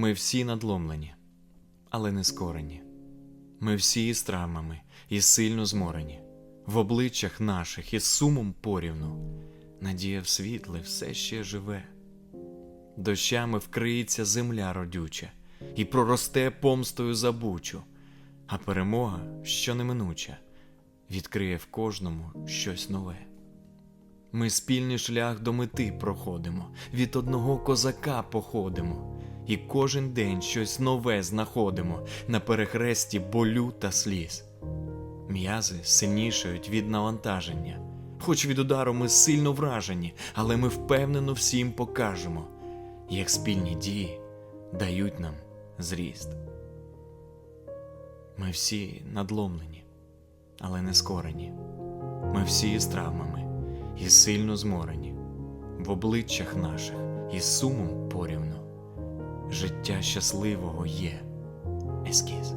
Ми всі надломлені, але не скорені. Ми всі із травмами і сильно зморені. В обличчях наших із сумом порівну. Надія в світле все ще живе. Дощами вкриється земля родюча, і проросте помстою забучу, а перемога, що неминуча, відкриє в кожному щось нове. Ми спільний шлях до мети проходимо, від одного козака походимо, і кожен день щось нове знаходимо на перехресті болю та сліз. М'язи сильнішають від навантаження, хоч від удару ми сильно вражені, але ми впевнено всім покажемо, як спільні дії дають нам зріст. Ми всі надломлені, але не скорені. Ми всі з травмами і сильно зморені, в обличчях наших із сумом порівну. Життя щасливого є ескіз.